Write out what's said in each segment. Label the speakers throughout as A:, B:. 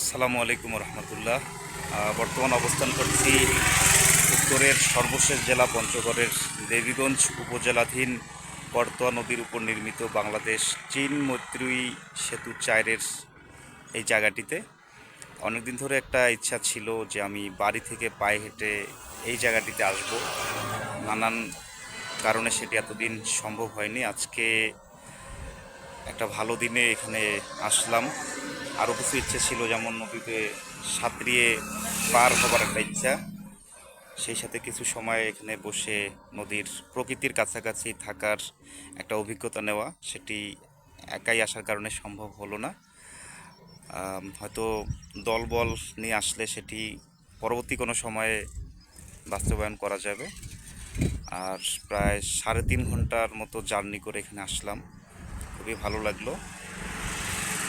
A: আসসালামু আলাইকুম রহমতুল্লাহ। বর্তমান অবস্থান করছি উত্তরের সর্বশেষ জেলা পঞ্চগড়ের দেবীগঞ্জ উপজেলাধীন করতোয়া নদীর উপর নির্মিত বাংলাদেশ চীন মৈত্রী সেতু চায়ের এই জায়গাটিতে। অনেকদিন ধরে একটা ইচ্ছা ছিল যে আমি বাড়ি থেকে পায়ে হেঁটে এই জায়গাটিতে আসব। নানান কারণে সেটি এতদিন সম্ভব হয়নি। আজকে একটা ভালো দিনে এখানে আসলাম। আরও কিছু ইচ্ছে ছিল, যেমন নদীতে সাঁতরিয়ে পার হবার একটা ইচ্ছা। সেই সাথে কিছু সময় এখানে বসে নদীর প্রকৃতির কাছাকাছি থাকার একটা অভিজ্ঞতা নেওয়া, সেটি একাই আসার কারণে সম্ভব হলো না। হয়তো দলবল নিয়ে আসলে সেটি পরবর্তী কোনো সময়ে বাস্তবায়ন করা যাবে। আর প্রায় সাড়ে তিন ঘণ্টার মতো জার্নি করে এখানে আসলাম। খুবই ভালো লাগল।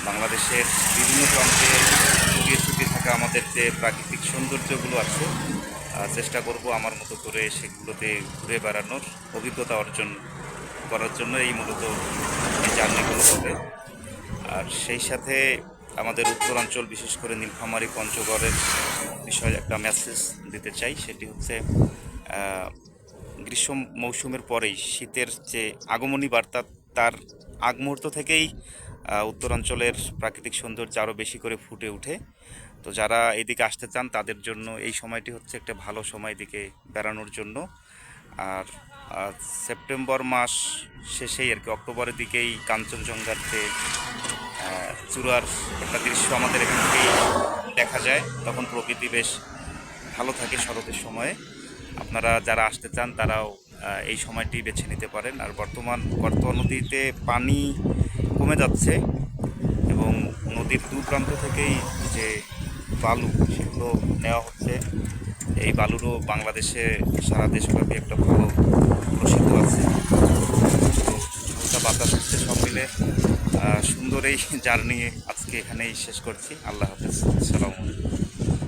A: বাংলাদেশের বিভিন্ন প্রান্তে ছড়িয়ে ছিটিয়ে থাকা আমাদের যে প্রাকৃতিক সৌন্দর্যগুলো আছে চেষ্টা করব আমার মতো করে সেগুলোতে ঘুরে বেড়ানোর অভিজ্ঞতা অর্জন করার জন্য এই মূলত জার্নিগুলো হবে। আর সেই সাথে আমাদের উত্তরাঞ্চল, বিশেষ করে নীলফামারী পঞ্চগড়ের বিষয়ে একটা মেসেজ দিতে চাই, সেটি হচ্ছে গ্রীষ্ম মৌসুমের পরেই শীতের যে আগমনী বার্তা, তার আগ মুহূর্ত থেকেই উত্তরাঞ্চলের প্রাকৃতিক সৌন্দর্য আরও বেশি করে ফুটে ওঠে। তো যারা এদিকে আসতে চান, তাদের জন্য এই সময়টি হচ্ছে একটা ভালো সময় এদিকে বেড়ানোর জন্য। আর সেপ্টেম্বর মাস শেষেই আর কি অক্টোবরের দিকেই কাঞ্চনজঙ্ঘার যে চূড়ার একটা দৃশ্য আমাদের এখান থেকেই দেখা যায়। তখন প্রকৃতি বেশ ভালো থাকে শরতের সময়ে। আপনারা যারা আসতে চান, তারাও এই সময়টি বেছে নিতে পারেন। আর বর্তমান বর্তমান নদীতে পানি কমে যাচ্ছে এবং নদীর দু প্রান্ত থেকেই যে বালু, সেগুলো নেওয়া হচ্ছে। এই বালুরও বাংলাদেশে সারা দেশব্যাপী একটা ভালো প্রসিদ্ধ আছে। বাতাস হচ্ছে সব মিলে। সুন্দর এই জার্নি আজকে এখানেই শেষ করছি। আল্লাহ হাফেজ। সালাম